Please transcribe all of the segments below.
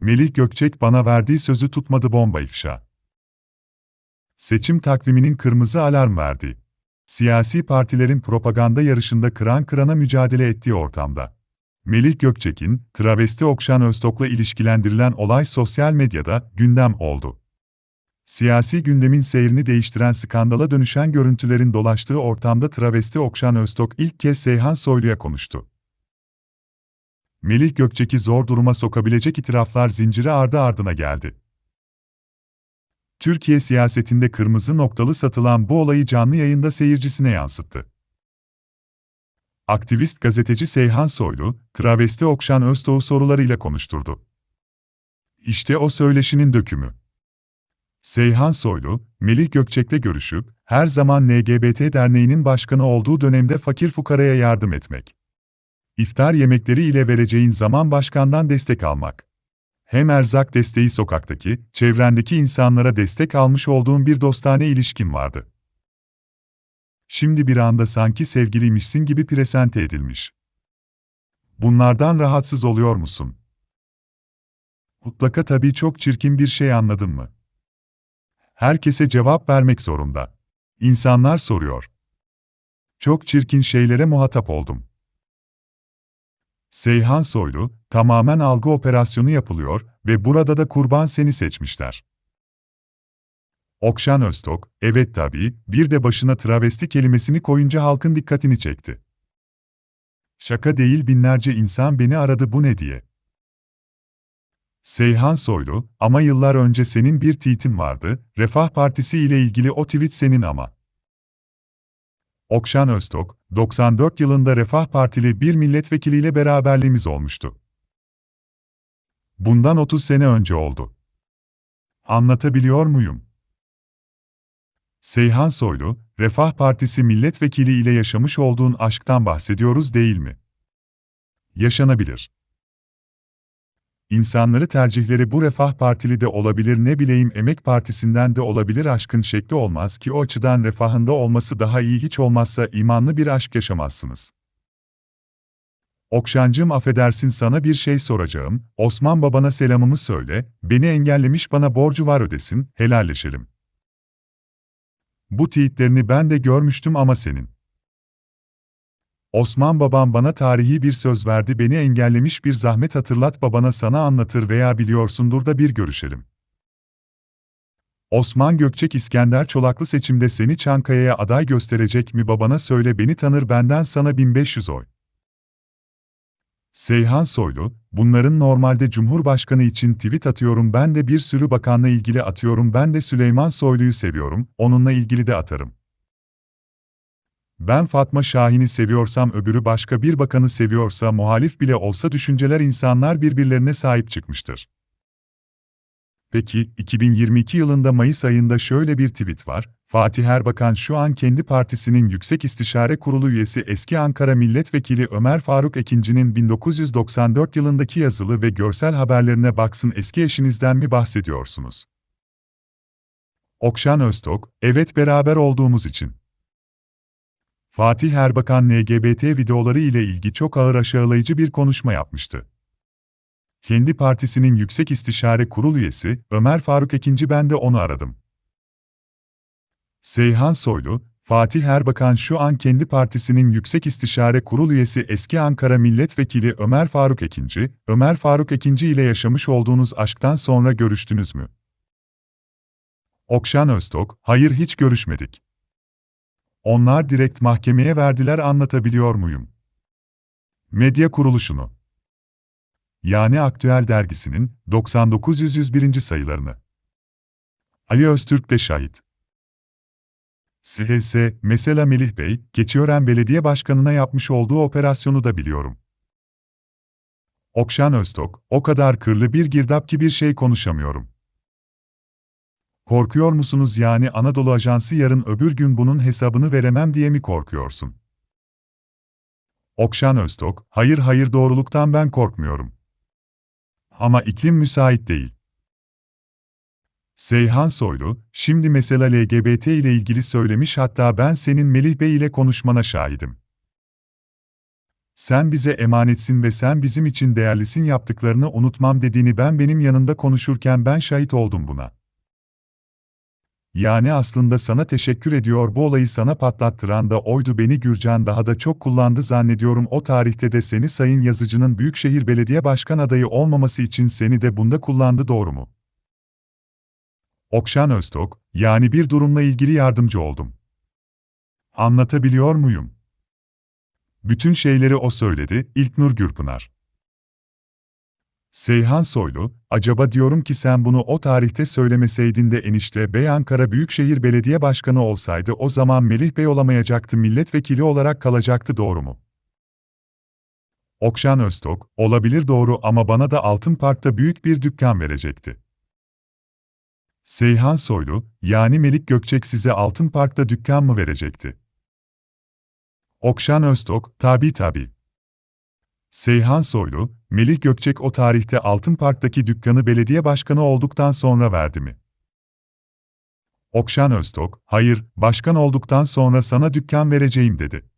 Melih Gökçek bana verdiği sözü tutmadı bomba ifşa. Seçim takviminin kırmızı alarm verdi. Siyasi partilerin propaganda yarışında kıran kırana mücadele ettiği ortamda. Melih Gökçek'in, travesti Okşan Öztok'la ilişkilendirilen olay sosyal medyada gündem oldu. Siyasi gündemin seyrini değiştiren skandala dönüşen görüntülerin dolaştığı ortamda travesti Okşan Öztok ilk kez Seyhan Soylu'ya konuştu. Melih Gökçek'i zor duruma sokabilecek itiraflar zinciri ardı ardına geldi. Türkiye siyasetinde kırmızı noktalı satılan bu olayı canlı yayında seyircisine yansıttı. Aktivist gazeteci Seyhan Soylu, travesti Okşan Öztoğ'u sorularıyla konuşturdu. İşte o söyleşinin dökümü. Seyhan Soylu, Melih Gökçek'le görüşüp, her zaman LGBT Derneği'nin başkanı olduğu dönemde fakir fukaraya yardım etmek. İftar yemekleri ile vereceğin zaman başkandan destek almak. Hem erzak desteği sokaktaki, çevrendeki insanlara destek almış olduğun bir dostane ilişkin vardı. Şimdi bir anda sanki sevgiliymişsin gibi presente edilmiş. Bunlardan rahatsız oluyor musun? Mutlaka tabii çok çirkin bir şey anladın mı? Herkese cevap vermek zorunda. İnsanlar soruyor. Çok çirkin şeylere muhatap oldum. Seyhan Soylu, tamamen algı operasyonu yapılıyor ve burada da kurban seni seçmişler. Okşan Öztok, evet tabii, bir de başına travesti kelimesini koyunca halkın dikkatini çekti. Şaka değil binlerce insan beni aradı bu ne diye. Seyhan Soylu, ama yıllar önce senin bir tweetin vardı, Refah Partisi ile ilgili o tweet senin ama. Okşan Öztok, 94 yılında Refah Partili bir milletvekiliyle beraberliğimiz olmuştu. Bundan 30 sene önce oldu. Anlatabiliyor muyum? Seyhan Soylu, Refah Partisi milletvekili ile yaşamış olduğun aşktan bahsediyoruz değil mi? Yaşanabilir. İnsanları tercihleri bu Refah Partili de olabilir ne bileyim Emek Partisi'nden de olabilir aşkın şekli olmaz ki o açıdan refahında olması daha iyi hiç olmazsa imanlı bir aşk yaşamazsınız. Okşancığım affedersin sana bir şey soracağım, Osman babana selamımı söyle, beni engellemiş bana borcu var ödesin, helalleşelim. Bu teyitlerini ben de görmüştüm ama senin. Osman babam bana tarihi bir söz verdi beni engellemiş bir zahmet hatırlat babana sana anlatır veya biliyorsundur da bir görüşelim. Osman Gökçek İskender Çolaklı seçimde seni Çankaya'ya aday gösterecek mi babana söyle beni tanır benden sana 1500 oy. Seyhan Soylu, bunların normalde Cumhurbaşkanı için tweet atıyorum ben de bir sürü bakanla ilgili atıyorum ben de Süleyman Soylu'yu seviyorum, onunla ilgili de atarım. Ben Fatma Şahin'i seviyorsam öbürü başka bir bakanı seviyorsa muhalif bile olsa düşünceler insanlar birbirlerine sahip çıkmıştır. Peki, 2022 yılında Mayıs ayında şöyle bir tweet var. Fatih Erbakan şu an kendi partisinin Yüksek İstişare Kurulu üyesi eski Ankara Milletvekili Ömer Faruk Ekinci'nin 1994 yılındaki yazılı ve görsel haberlerine baksın eski eşinizden mi bahsediyorsunuz? Okşan Öztok, evet beraber olduğumuz için. Fatih Erbakan LGBT videoları ile ilgi çok ağır aşağılayıcı bir konuşma yapmıştı. Kendi partisinin Yüksek İstişare Kurul üyesi Ömer Faruk Ekinci ben de onu aradım. Seyhan Soylu, Fatih Erbakan şu an kendi partisinin Yüksek İstişare Kurul üyesi eski Ankara Milletvekili Ömer Faruk Ekinci, Ömer Faruk Ekinci ile yaşamış olduğunuz aşktan sonra görüştünüz mü? Okşan Öztok, hayır hiç görüşmedik. Onlar direkt mahkemeye verdiler anlatabiliyor muyum? Medya kuruluşunu. Yani Aktüel dergisinin 99-101. sayılarını. Ali Öztürk de şahit. SHS, mesela Melih Bey, Keçiören Belediye Başkanı'na yapmış olduğu operasyonu da biliyorum. Okşan Öztok, o kadar kırlı bir girdap ki bir şey konuşamıyorum. Korkuyor musunuz yani Anadolu Ajansı yarın öbür gün bunun hesabını veremem diye mi korkuyorsun? Okşan Öztok, hayır hayır doğruluktan ben korkmuyorum. Ama iklim müsait değil. Seyhan Soylu, şimdi mesela LGBT ile ilgili söylemiş hatta ben senin Melih Bey ile konuşmana şahidim. Sen bize emanetsin ve sen bizim için değerlisin yaptıklarını unutmam dediğini ben benim yanımda konuşurken ben şahit oldum buna. Yani aslında sana teşekkür ediyor bu olayı sana patlattıran da oydu beni Gürcan daha da çok kullandı zannediyorum o tarihte de seni sayın yazıcının Büyükşehir Belediye Başkan adayı olmaması için seni de bunda kullandı doğru mu? Okşan Öztok, yani bir durumla ilgili yardımcı oldum. Anlatabiliyor muyum? Bütün şeyleri o söyledi, İlknur Gürpınar. Seyhan Soylu, acaba diyorum ki sen bunu o tarihte söylemeseydin de enişte Bey Ankara Büyükşehir Belediye Başkanı olsaydı o zaman Melih Bey olamayacaktı milletvekili olarak kalacaktı doğru mu? Okşan Öztok, olabilir doğru ama bana da Altın Park'ta büyük bir dükkan verecekti. Seyhan Soylu, yani Melik Gökçek size Altın Park'ta dükkan mı verecekti? Okşan Öztok, tabi tabi. Seyhan Soylu, Melih Gökçek o tarihte Altın Park'taki dükkanı belediye başkanı olduktan sonra verdi mi? Okşan Öztok, hayır, başkan olduktan sonra sana dükkan vereceğim dedi.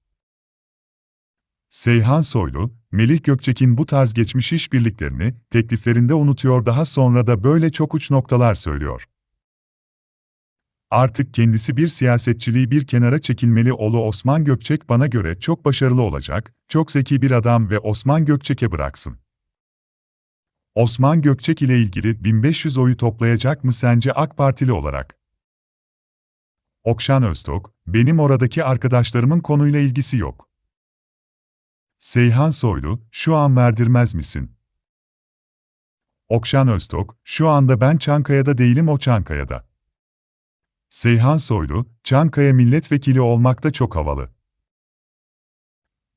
Seyhan Soylu, Melih Gökçek'in bu tarz geçmiş işbirliklerini, tekliflerinde unutuyor daha sonra da böyle çok uç noktalar söylüyor. Artık kendisi bir siyasetçiliği bir kenara çekilmeli oğlu Osman Gökçek bana göre çok başarılı olacak, çok zeki bir adam ve Osman Gökçek'e bıraksın. Osman Gökçek ile ilgili 1500 oyu toplayacak mı sence AK Partili olarak? Okşan Öztok, benim oradaki arkadaşlarımın konuyla ilgisi yok. Seyhan Soylu, şu an verdirmez misin? Okşan Öztok, şu anda ben Çankaya'da değilim o Çankaya'da. Seyhan Soylu, Çankaya milletvekili olmak da çok havalı.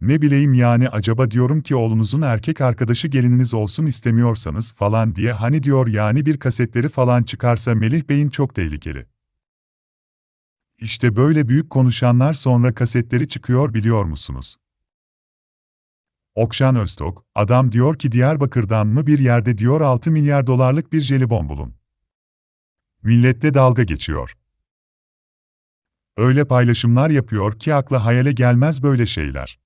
Ne bileyim yani acaba diyorum ki oğlunuzun erkek arkadaşı gelininiz olsun istemiyorsanız falan diye hani diyor yani bir kasetleri falan çıkarsa Melih Bey'in çok tehlikeli. İşte böyle büyük konuşanlar sonra kasetleri çıkıyor biliyor musunuz? Okşan Öztok, adam diyor ki Diyarbakır'dan mı bir yerde diyor 6 milyar dolarlık bir jelibon bulun. Millette dalga geçiyor. Öyle paylaşımlar yapıyor ki akla hayale gelmez böyle şeyler.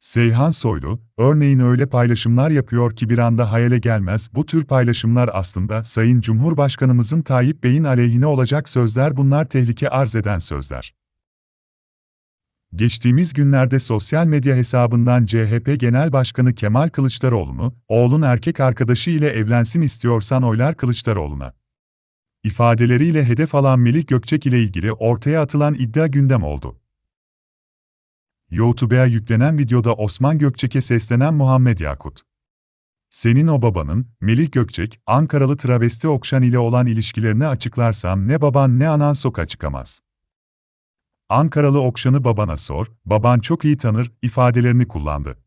Seyhan Soylu, örneğin öyle paylaşımlar yapıyor ki bir anda hayale gelmez. Bu tür paylaşımlar aslında Sayın Cumhurbaşkanımızın Tayyip Bey'in aleyhine olacak sözler bunlar tehlike arz eden sözler. Geçtiğimiz günlerde sosyal medya hesabından CHP Genel Başkanı Kemal Kılıçdaroğlu'nu, oğlun erkek arkadaşı ile evlensin istiyorsan oylar Kılıçdaroğlu'na ifadeleriyle hedef alan Melih Gökçek ile ilgili ortaya atılan iddia gündem oldu. YouTube'a yüklenen videoda Osman Gökçek'e seslenen Muhammed Yakut. Senin o babanın, Melih Gökçek, Ankaralı travesti Okşan ile olan ilişkilerini açıklarsam ne baban ne anan sokağa çıkamaz. Ankaralı Okşan'ı babana sor, baban çok iyi tanır, ifadelerini kullandı.